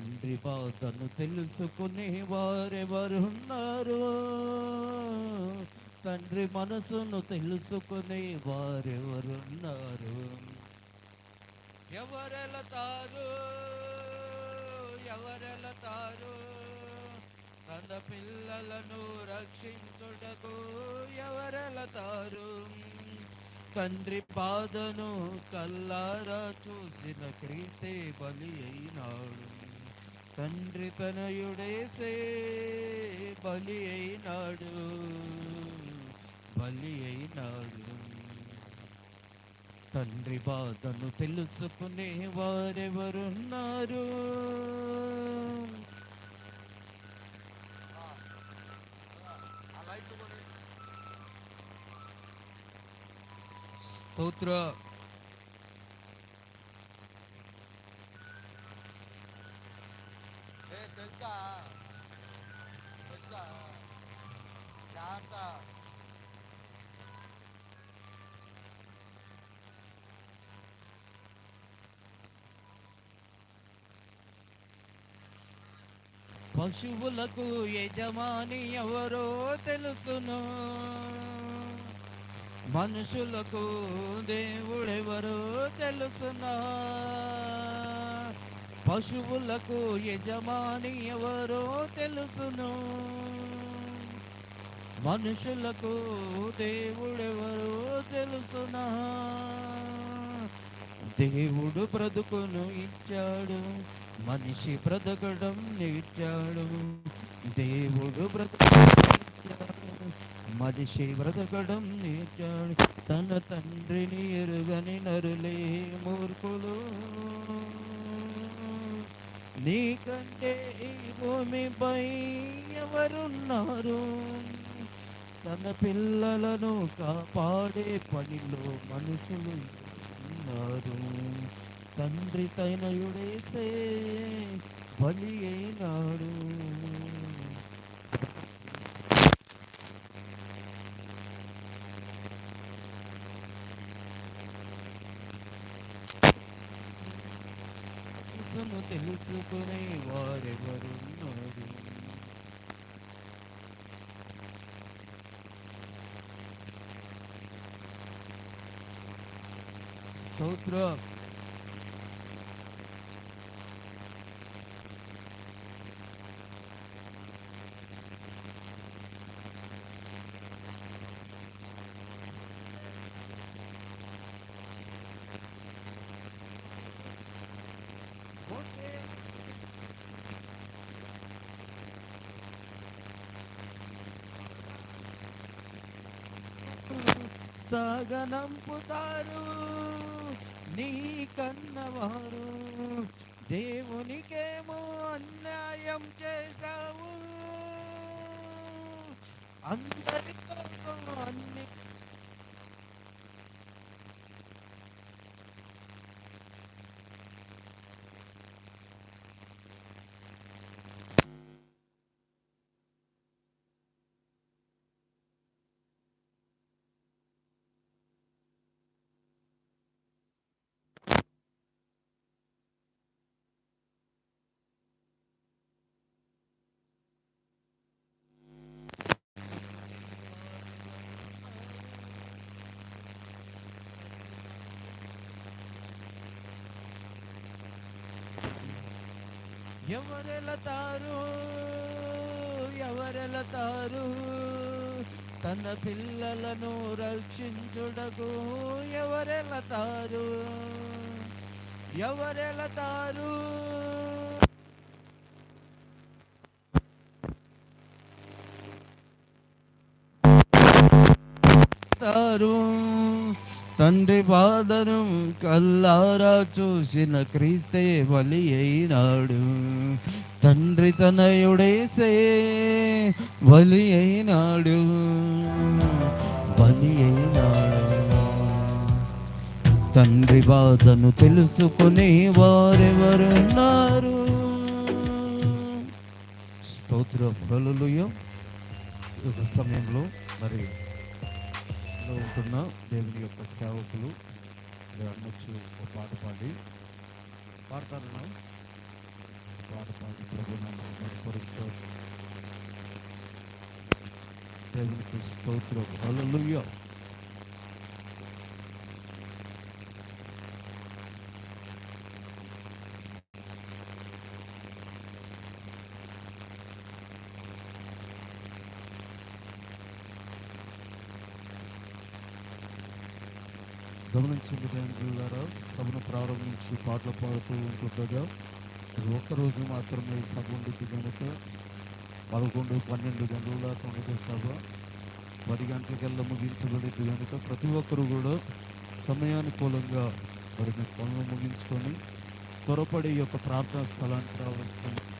తండ్రి బాధను తెలుసుకునే వారెవరున్నారు తండ్రి మనసును తెలుసుకునే వారెవరున్నారు ఎవరెలతారు ఎవరెలతారు తన పిల్లలను రక్షించుటకు ఎవరెలతారు తండ్రి పాదను కల్లారా చూసిన క్రీస్తే బలి అయినాడు. తండ్రి తనయుడేసే బలి అయినాడు బలి అయినాడు. తండ్రి బాధను తెలుసుకునే వారెవరున్నారు? స్తోత్ర. తెలుసా? తెలుసా? జాగ్రత్త. పశువులకు యజమాని ఎవరో తెలుసును. మనుషులకు దేవుడెవరో తెలుసునా? పశువులకు యజమాని ఎవరో తెలుసును. మనుషులకు దేవుడెవరో తెలుసునా. దేవుడు బ్రతుకును ఇచ్చాడు మనిషి బ్రతకడం నేర్చాడు. దేవుడు బ్రతకడం మనిషి బ్రతకడం నేర్చాడు. తన తండ్రిని ఎరుగని నరులే మూర్ఖులు. నీకంటే ఈ భూమిపై ఎవరున్నారు? తన పిల్లలను కాపాడే పనిలో మనుషులు ఉన్నారు. తండ్రి తైనయుడేసే బలి అయినాడు మనసును తెలుసుకునే వారెవరున్నారు స్తోత్రం సాగనంపుతారు నీ కన్నవారు. దేవునికేమో అన్యాయం చేశావు. అందరితో అన్ని ఎవరెళతారు ఎవరెళతారు తన పిల్లలను రక్షించుటకు ఎవరెళతారు ఎవరెళతారు తారు. తండ్రి పాదను కల్లారా చూసిన క్రీస్తే బలి అయినాడు తండ్రి తనయుడేసే బలి అయినాడు బలి అయినాడు తండ్రి బాధను తెలుసుకునే వారెవరున్నారు? స్తోత్ర. బలులు ఒక సమయంలో మరి లో ఉంటున్న దేవుని యొక్క సేవకులు అనొచ్చు ఒక పాట పాడి. పాడతారన్నా పాట పాడి ప్రభు దేవునికి స్తోత్రం. నిలిచింది గమనించింది ద్వారా సభను ప్రారంభించి పాటలు పాడుతూ ఉంటుండగా ఒక్కరోజు మాత్రమే సభ ఉండిద్ది కనుక పదకొండు పన్నెండు గంటల దాకా ఉండదు సభ పది గంటలకల్లా ముగించబడింది కనుక ప్రతి ఒక్కరు కూడా సమయానుకూలంగా మరి మీ పనులు ముగించుకొని త్వరపడి యొక్క ప్రార్థనా స్థలానికి రావచ్చు.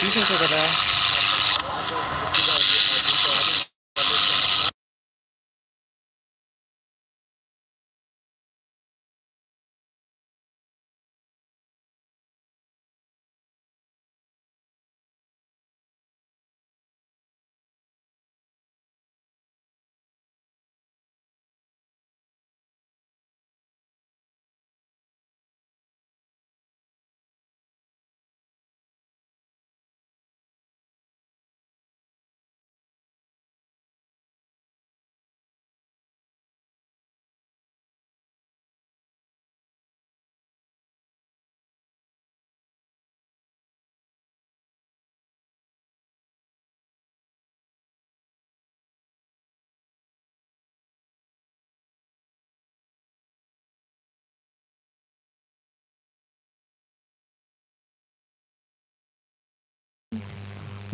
తీసేసావు కదా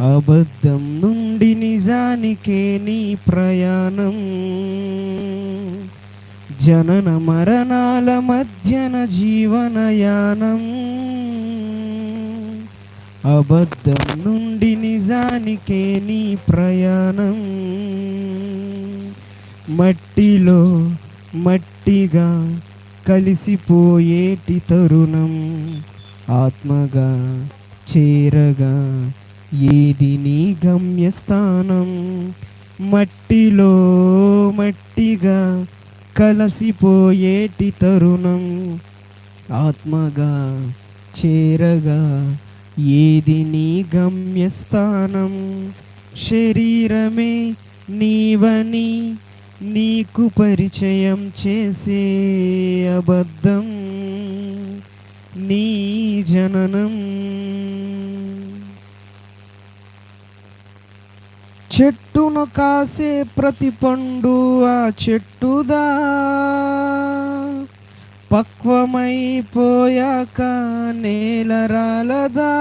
అబద్ధం నుండి నిజానికే నీ ప్రయాణం. జనన మరణాల మధ్యన జీవనయానం అబద్ధం నుండి నిజానికే నీ ప్రయాణం. మట్టిలో మట్టిగా కలిసిపోయేటి తరుణం. ఆత్మగా చేరగా ఏది నీ గమ్యస్థానం? మట్టిలో మట్టిగా కలసిపోయేటి తరుణం. ఆత్మగా చేరగా ఏది నీ గమ్యస్థానం? శరీరమే నీవని నీకు పరిచయం చేసే అబద్ధం. నీ జననం చెట్టును కాసే ప్రతి పండు ఆ చెట్టుదా? పక్వమైపోయాక నేల రాలదా?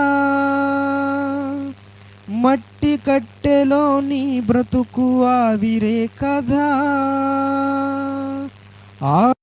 మట్టి కట్టెలోని బ్రతుకు ఆవిరే కదా? ఆ